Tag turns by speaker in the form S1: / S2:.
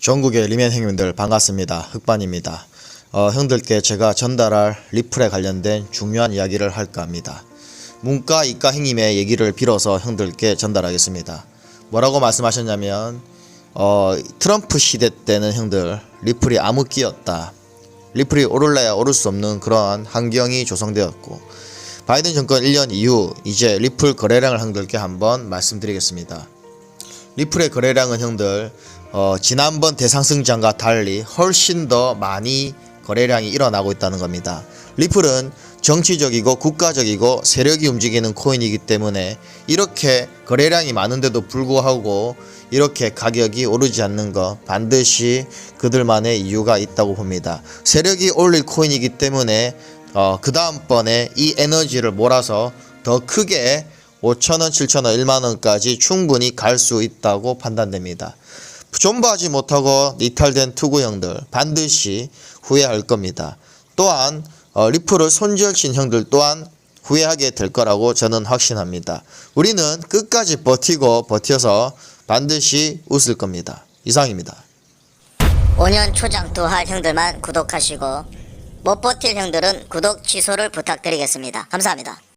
S1: 전국의 리맨 행님들 반갑습니다. 흑반입니다. 어, 형들께 제가 전달할 리플에 관련된 중요한 이야기를 할까 합니다. 문과 이과 행님의 얘기를 빌어서 형들께 전달하겠습니다. 뭐라고 말씀하셨냐면 어, 트럼프 시대 때는 형들 리플이 암흑기였다. 리플이 오를래야 오를 수 없는 그러한 환경이 조성되었고 바이든 정권 1년 이후 이제 리플 거래량을 형들께 한번 말씀드리겠습니다. 리플의 거래량은 형들 어, 지난번 대상승장과 달리 훨씬 더 많이 거래량이 일어나고 있다는 겁니다. 리플은 정치적이고 국가적이고 세력이 움직이는 코인이기 때문에 이렇게 거래량이 많은데도 불구하고 이렇게 가격이 오르지 않는 것 반드시 그들만의 이유가 있다고 봅니다. 세력이 올릴 코인이기 때문에 어, 그 다음번에 이 에너지를 몰아서 더 크게 5천원, 7천원, 1만원까지 충분히 갈 수 있다고 판단됩니다. 존버하지 못하고 이탈된 투구형들 반드시 후회할 겁니다. 또한 어, 리플을 손절친 형들 또한 후회하게 될 거라고 저는 확신합니다. 우리는 끝까지 버티고 버텨서 반드시 웃을 겁니다. 이상입니다.
S2: 5년 초장투 할 형들만 구독하시고 못 버틸 형들은 구독 취소를 부탁드리겠습니다. 감사합니다.